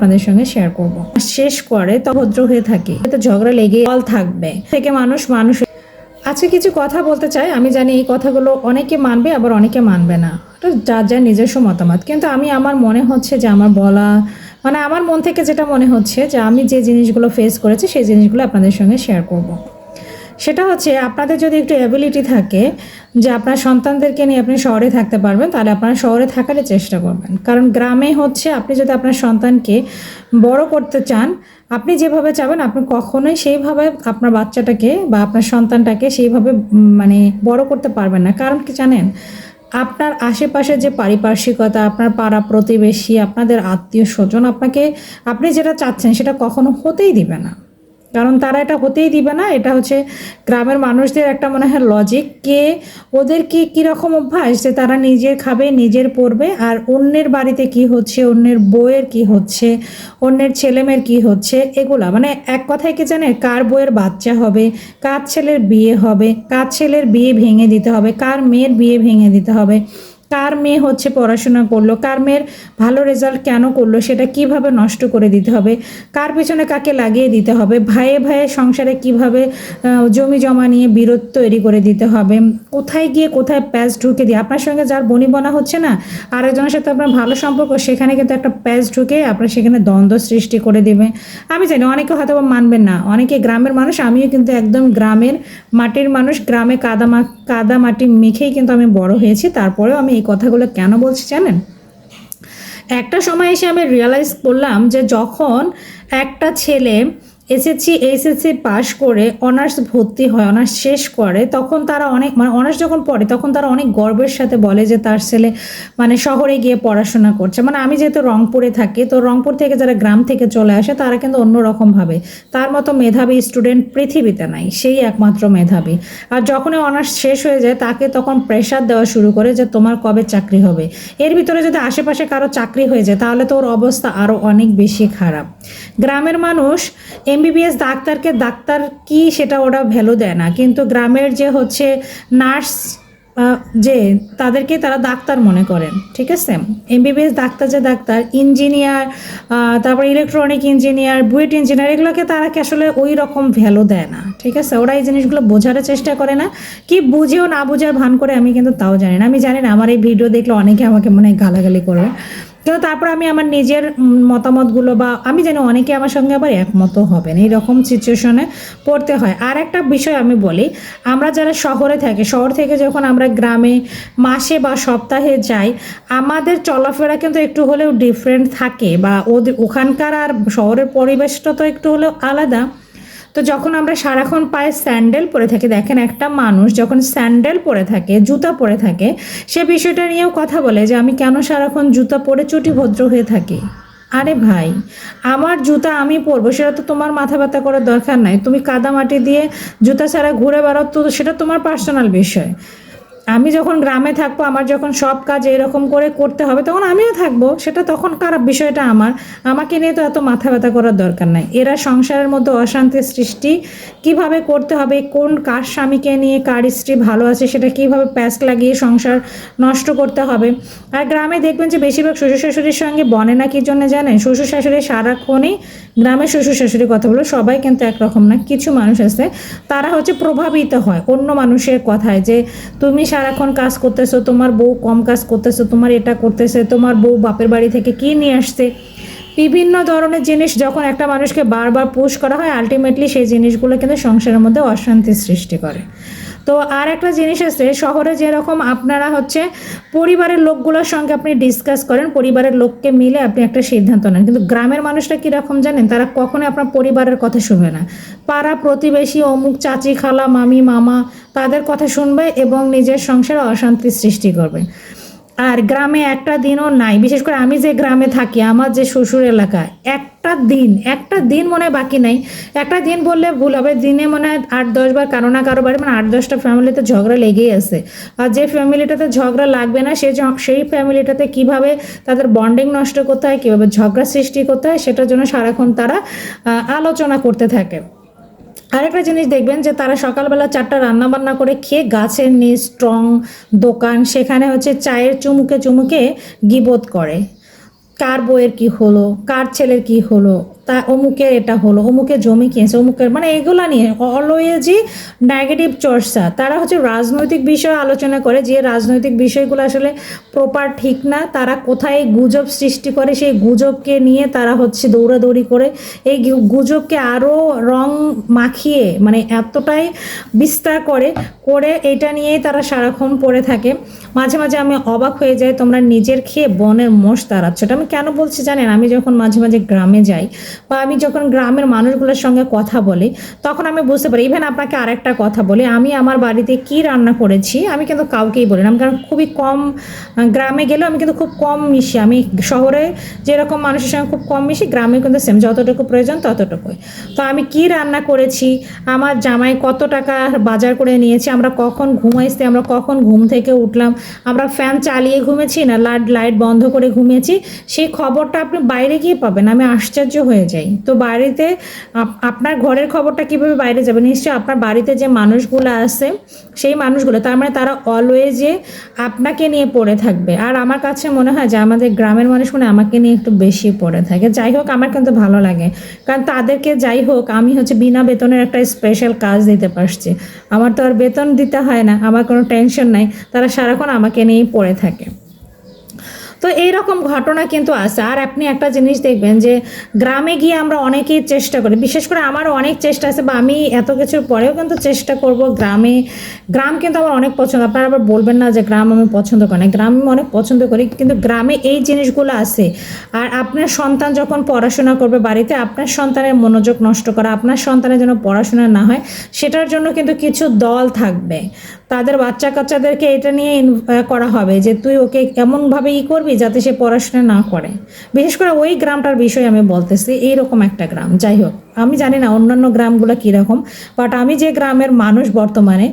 আপনাদের সঙ্গে শেয়ার করব। শেষ করে তো ভদ্র হয়ে থাকে। তো ঝগড়া লেগে অল থাকবে। থেকে মানুষ মানুষ আজকে কিছু কথা বলতে চাই। আমি জানি এই কথাগুলো অনেকে মানবে, আবার অনেকে মানবে না। যার যার নিজস্ব মতামত। কিন্তু আমি আমার মনে হচ্ছে যে আমার বলা মানে আমার মন থেকে যেটা মনে হচ্ছে যে আমি যে জিনিসগুলো ফেস করেছি, সেই জিনিসগুলো আপনাদের সঙ্গে শেয়ার করব। সেটা হচ্ছে আপনাদের যদি একটু অ্যাবিলিটি থাকে যে আপনার সন্তানদেরকে নিয়ে আপনি শহরে থাকতে পারবেন, তাহলে আপনারা শহরে থাকারই চেষ্টা করবেন। কারণ গ্রামে হচ্ছে আপনি যদি আপনার সন্তানকে বড় করতে চান, আপনি যেভাবে চাবেন, আপনি কখনোই সেইভাবে আপনার বাচ্চাটাকে বা আপনার সন্তানটাকে সেইভাবে মানে বড় করতে পারবেন না। কারণ কি জানেন? আপনার আশেপাশে যে পারিপার্শ্বিকতা, আপনার পাড়া প্রতিবেশী, আপনাদের আত্মীয় স্বজন, আপনাকে আপনি যেটা চাচ্ছেন সেটা কখনো হতেই দিবে না। কারণ তারা এটা হতেই দিবে না, এটা হচ্ছে গ্রামের মানুষদের একটা মনে হয় লজিক কে ওদের কি কীরকম অভ্যাস যে তারা নিজের খাবে, নিজের পড়বে আর অন্যের বাড়িতে কি হচ্ছে, অন্যের বউয়ের কি হচ্ছে, অন্যের ছেলেমেয়ের কি হচ্ছে, এগুলা। মানে এক কথায় কি জানে কার বউয়ের বাচ্চা হবে, কার ছেলের বিয়ে হবে, কার ছেলের বিয়ে ভেঙে দিতে হবে, কার মেয়ের বিয়ে ভেঙে দিতে হবে। কার মেয়ে হচ্ছে পড়াশোনা করল, কার মেয়ের ভালো রেজাল্ট কেন করল, সেটা কীভাবে নষ্ট করে দিতে হবে, কার পেছনে কাকে লাগিয়ে দিতে হবে, ভাইয়ে ভাইয়ে সংসারে কীভাবে জমি জমা নিয়ে বিরোধ তৈরি করে দিতে হবে, কোথায় গিয়ে কোথায় প্যাচ ঢুকে দিয়ে, আপনার সঙ্গে যার বনিবনা হচ্ছে না, আরেকজনের সাথে আপনার ভালো সম্পর্ক, সেখানে কিন্তু একটা প্যাচ ঢুকে আপনার সেখানে দ্বন্দ্ব সৃষ্টি করে দেবে। আমি জানি অনেকে হয়তো মানবেন না, অনেকে গ্রামের মানুষ, আমিও কিন্তু একদম গ্রামের মাটির মানুষ, গ্রামে কাদা কাদা মাটি মেখেই কিন্তু আমি বড় হয়েছি, তারপরেও আমি এই কথাগুলো কেন বলছি জানেন? একটা সময় এসে আমি রিয়েলাইজ করলাম যে যখন একটা ছেলে এসএসসি এসএসসি পাশ করে অনার্স ভর্তি হয় অনার্স শেষ করে, তখন তারা অনেক মানে অনার্স যখন পড়ে, তখন তারা অনেক গর্বের সাথে বলে যে তার ছেলে মানে শহরে গিয়ে পড়াশোনা করছে। মানে আমি যেহেতু রংপুরে থাকি, তো রংপুর থেকে যারা গ্রাম থেকে চলে আসে, তারা কিন্তু অন্যরকম ভাবে তার মতো মেধাবী স্টুডেন্ট পৃথিবীতে নাই, সেই একমাত্র মেধাবী। আর যখনই অনার্স শেষ হয়ে যায়, তাকে তখন প্রেশার দেওয়া শুরু করে যে তোমার কবে চাকরি হবে। এর ভিতরে যদি আশেপাশে কারও চাকরি হয়ে যায়, তাহলে তো ওর অবস্থা আরও অনেক বেশি খারাপ। গ্রামের মানুষ এমবিবিএস ডাক্তারকে ডাক্তার কি সেটা ওরা ভ্যালু দেয় না। কিন্তু গ্রামের যে হচ্ছে নার্স যে তাদেরকে তারা ডাক্তার মনে করেন, ঠিক আছে? এমবিবিএস ডাক্তার যে ডাক্তার ইঞ্জিনিয়ার তারপর ইলেকট্রনিক ইঞ্জিনিয়ার বুয়েট ইঞ্জিনিয়ার এগুলোকে তারা কি আসলে ওই রকম ভ্যালু দেয় না, ঠিক আছে? ওরা এই জিনিসগুলো বোঝার চেষ্টা করে না। কি বুঝেও না বুঝার ভান করে আমি কিন্তু তাও জানি না। আমি জানি না, আমার এই ভিডিও দেখলে অনেকে আমাকে মনে হয় গালাগালি করবে। কিন্তু তারপর আমি আমার নিজের মতামতগুলো বা আমি জানি অনেকে আমার সঙ্গে আবার একমত হবেন, এইরকম সিচুয়েশনে পড়তে হয়। আর একটা বিষয় আমি বলি, আমরা যারা শহরে থাকি, শহর থেকে যখন আমরা গ্রামে মাসে বা সপ্তাহে যাই, আমাদের চলাফেরা কিন্তু একটু হলেও ডিফারেন্ট থাকে বা ওদের, ওখানকার আর শহরের পরিবেশটা তো একটু হলেও আলাদা। তো যখন আমরা সারাক্ষণ পায়ে স্যান্ডেল পরে থাকি, দেখেন একটা মানুষ যখন স্যান্ডেল পরে থাকে, জুতা পরে থাকে, সে বিষয়টা নিয়েও কথা বলে যে, আমি কেন সারাক্ষণ জুতা পরে চটি ভদ্র হয়ে থাকি? আরে ভাই, আমার জুতা আমি পরবো, সেটা তো তোমার মাথা ব্যথা করার দরকার নাই। তুমি কাদা মাটি দিয়ে জুতা ছাড়া ঘুরে বেড়াও, তো সেটা তোমার পার্সোনাল বিষয়। আমি যখন গ্রামে থাকব, আমার যখন সব কাজ এরকম করে করতে হবে, তখন আমিও থাকব। সেটা তখন খারাপ বিষয়টা আমার। আমাকে নিয়ে তো এত মাথা ব্যথা করার দরকার নাই। এরা সংসারের মধ্যে অশান্তির সৃষ্টি। কীভাবে করতে হবে? কোন কার স্বামীকে নিয়ে কার স্ত্রী ভালো আছে? সেটা কীভাবে প্যাচ লাগিয়ে সংসার নষ্ট করতে হবে? আর গ্রামে দেখবেন যে বেশিরভাগ শ্বশুর শাশুড়ির সঙ্গে বনে না কি জন্য জানেন? শ্বশুর শাশুড়ি সারাক্ষণই গ্রামের শ্বশুর শাশুড়ির কথা বলে। সবাই কিন্তু একরকম না। কিছু মানুষ আছে, তারা হচ্ছে প্রভাবিত হয় অন্য মানুষের কথায় যে, তুমি সারাক্ষণ কাজ করতেছো, তোমার বউ কম কাজ করতেছো, তোমার এটা করতেছে, তোমার বউ বাপের বাড়ি থেকে কি নিয়ে আসছে? বিভিন্ন ধরনের জিনিস যখন একটা মানুষকে বারবার পুশ করা হয় আলটিমেটলি সেই জিনিসগুলো কিন্তু সংসারের মধ্যে অশান্তি সৃষ্টি করে। তো আর একটা জিনিস আছে, শহরে যেরকম আপনারা হচ্ছে পরিবারের লোকগুলোর সঙ্গে আপনি ডিসকাস করেন, পরিবারের লোককে মিলে আপনি একটা সিদ্ধান্ত নেন। কিন্তু গ্রামের মানুষরা কীরকম জানেন? তারা কখনোই আপনার পরিবারের কথা শুনবে না। পাড়া প্রতিবেশী, অমুক চাচি, খালা, মামি, মামা তাদের কথা শুনবে এবং নিজের সংসারে অশান্তির সৃষ্টি করবে। আর গ্রামে একটা দিনও নাই। বিশেষ করে আমি যে গ্রামে থাকি, আমার যে শ্বশুর এলাকা একটা দিন একটা দিন মনে হয় বাকি নাই। একটা দিন বললে ভুল হবে, দিনে মনে হয় আট দশ বার, কারও না কারও বাড়ি মানে আট দশটা ফ্যামিলিতে ঝগড়া লেগেই আছে। আর যে ফ্যামিলিটাতে ঝগড়া লাগবে না, সে সেই ফ্যামিলিটাতে কীভাবে তাদের বন্ডিং নষ্ট করতে হয়, কীভাবে ঝগড়া সৃষ্টি করতে হয়, সেটার জন্য সারাক্ষণ তারা আলোচনা করতে থাকে। আরেকটা জিনিস দেখবেন যে তারা সকালবেলা চারটা রান্না বান্না করে খেয়ে গাছের নিচ স্ট্রং দোকান, সেখানে হচ্ছে চায়ের চুমুকে চুমুকে গিবোধ করে। কার বইয়ের কি হলো? কার ছেলের কি হলো? তা অমুকে এটা হলো, অমুকে জমি কিনেছে, অমুকের মানে এগুলা নিয়ে অলওয়েজই নেগেটিভ চর্চা। তারা হচ্ছে রাজনৈতিক বিষয় আলোচনা করে, যে রাজনৈতিক বিষয়গুলো আসলে প্রপার ঠিক না, তারা কোথায় গুজব সৃষ্টি করে, সেই গুজবকে নিয়ে তারা হচ্ছে দৌড়াদৌড়ি করে, এই গুজবকে আরও রং মাখিয়ে মানে এতটাই বিস্তার করে করে এটা নিয়েই তারা সারাক্ষণ পড়ে থাকে। মাঝে মাঝে আমি অবাক হয়ে যাই, তোমরা নিজের খেয়ে বনের মোষ তাড়াচ্ছ। এটা আমি কেন বলছি জানেন? আমি যখন মাঝে মাঝে গ্রামে যাই বা আমি যখন গ্রামের মানুষগুলোর সঙ্গে কথা বলি, তখন আমি বুঝতে পারি ইভেন আপনাকে আরেকটা কথা বলি, আমি আমার বাড়িতে কি রান্না করেছি, আমি কিন্তু কাউকেই বলি না কারণ খুবই কম গ্রামে গেলেও আমি কিন্তু খুব কম মিশি, আমি শহরে যেরকম মানুষের সঙ্গে খুব কম মিশি, গ্রামে কিন্তু সেম যতটুকু প্রয়োজন ততটুকুই। তো আমি কি রান্না করেছি, আমার জামাই কত টাকা বাজার করে নিয়েছি, আমরা কখন ঘুমাইছি, আমরা কখন ঘুম থেকে উঠলাম, আমরা ফ্যান চালিয়ে ঘুমেছি না, লাইট লাইট বন্ধ করে ঘুমিয়েছি, সেই খবরটা আপনি বাইরে গিয়ে পাবেন, আমি আশ্চর্য হয়ে যাই তো বাড়িতে আপ- আপনার ঘরের খবরটা কীভাবে বাইরে যাবে? নিশ্চয়ই আপনার বাড়িতে যে মানুষগুলো আছে, সেই মানুষগুলো, তার মানে তারা অলওয়েজে আপনাকে নিয়ে পড়ে থাকবে। আর আমার কাছে মনে হয় যে আমাদের গ্রামের মানুষ মানে আমাকে নিয়ে একটু বেশি পড়ে থাকে। যাই হোক, আমার কিন্তু ভালো লাগে। কারণ তাদেরকে যাই হোক, আমি হচ্ছে বিনা বেতনের একটা স্পেশাল কাজ দিতে পারছি। আমার তো আর বেতন দিতে হয় না, আমার কোনো টেনশন নাই। তারা সারাক্ষণ আমাকে নিয়েই পড়ে থাকে। তো এইরকম ঘটনা কিন্তু আছে। আর আপনি একটা জিনিস দেখবেন যে, গ্রামে গিয়ে আমরা অনেকেই চেষ্টা করি, বিশেষ করে আমারও অনেক চেষ্টা আছে বা আমি এত কিছুর পরেও কিন্তু চেষ্টা করব গ্রামে। গ্রাম কিন্তু আমার অনেক পছন্দ, আপনারা আবার বলবেন না যে গ্রাম আমি পছন্দ করি না, গ্রাম আমি অনেক পছন্দ করি, কিন্তু গ্রামে এই জিনিসগুলো আছে। আর আপনার সন্তান যখন পড়াশোনা করবে বাড়িতে, আপনার সন্তানের মনোযোগ নষ্ট করা, আপনার সন্তানের যেন পড়াশোনা না হয়, সেটার জন্য কিন্তু কিছু দল থাকবে। তাদের বাচ্চা কাচ্চাদেরকে এটা নিয়ে করা হবে যে তুই ওকে এমনভাবে ই করবি যাতে সে পড়াশোনা না করে। বিশেষ করে ওই গ্রামটার বিষয়ে আমি বলতেছি, এইরকম একটা গ্রাম। যাই হোক। আমি জানি না অন্যান্য গ্রামগুলো কীরকম বাট আমি যে গ্রামের মানুষ বর্তমানে,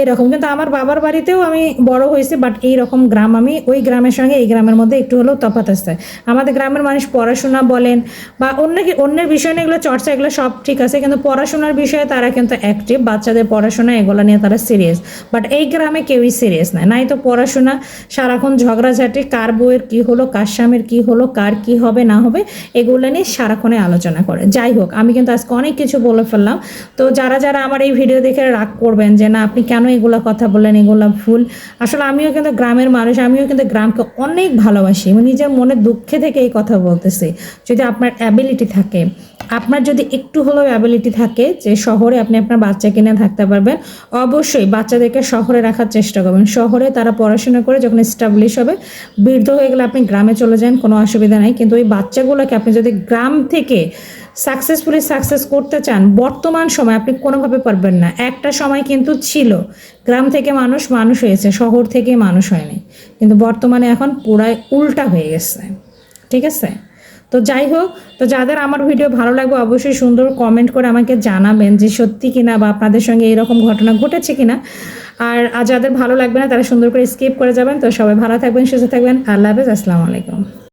এরকম। কিন্তু আমার বাবার বাড়িতেও আমি বড় হয়েছি বাট এই রকম গ্রাম আমি ওই গ্রামের সঙ্গে এই গ্রামের মধ্যে একটু হলেও তফাৎ আছে। আমাদের গ্রামের মানুষ পড়াশোনা বলেন বা অন্য অন্যের বিষয় নিয়ে এগুলো চর্চা, এগুলো সব ঠিক আছে, কিন্তু পড়াশোনার বিষয়ে তারা কিন্তু অ্যাক্টিভ বাচ্চাদের পড়াশোনা, এগুলো নিয়ে তারা সিরিয়াস বাট এই গ্রামে কেউই সিরিয়াস না নাই তো পড়াশোনা, সারাক্ষণ ঝগড়াঝাটি, কার বইয়ের কী হলো, কার স্বামীর কী হলো, কার কী হবে, না হবে, এগুলো নিয়ে সারাক্ষণে আলোচনা করে। যাই হোক, আমি কিন্তু আজকে অনেক কিছু বলে ফেললাম। তো যারা যারা আমার এই ভিডিও দেখে রাগ করবেন যে না, আপনি কেন এগুলো কথা বললেন, এগুলো ভুল, আসলে আমিও কিন্তু গ্রামের মানুষ, আমিও কিন্তু গ্রামকে অনেক ভালোবাসি। নিজের মনে দুঃখে থেকে এই কথা বলতেছি। যদি আপনার অ্যাবিলিটি থাকে, আপনার যদি একটু হলেও অ্যাবিলিটি থাকে যে শহরে আপনি আপনার বাচ্চা কিনে থাকতে পারবেন, অবশ্যই বাচ্চাদেরকে শহরে রাখার চেষ্টা করবেন। শহরে তারা পড়াশোনা করে যখন এস্টাবলিশ হবে, বৃদ্ধ হয়ে গেলে আপনি গ্রামে চলে যান, কোনো অসুবিধা নাই। কিন্তু ওই বাচ্চাগুলোকে আপনি যদি গ্রাম থেকে সাকসেসফুলি সাকসেস করতে চান, বর্তমান সময় আপনি কোনোভাবে পারবেন না। একটা সময় কিন্তু ছিল, গ্রাম থেকে মানুষ মানুষ হয়েছে, শহর থেকে মানুষ হয়নি। কিন্তু বর্তমানে এখন পুরাই উল্টা হয়ে গেছে। ঠিক আছে? তো যাই হোক, তো যাদের আমার ভিডিও ভালো লাগবে অবশ্যই সুন্দর কমেন্ট করে আমাকে জানাবেন যে সত্যি কিনা বা আপনাদের সঙ্গে এরকম ঘটনা ঘটেছে কিনা। আর যাদের ভালো লাগবে না, তারা সুন্দর করে স্কিপ করে যাবেন। তো সবাই ভালো থাকবেন, সুস্থ থাকবেন। আল্লাহ হাফেজ, আসসালামু আলাইকুম।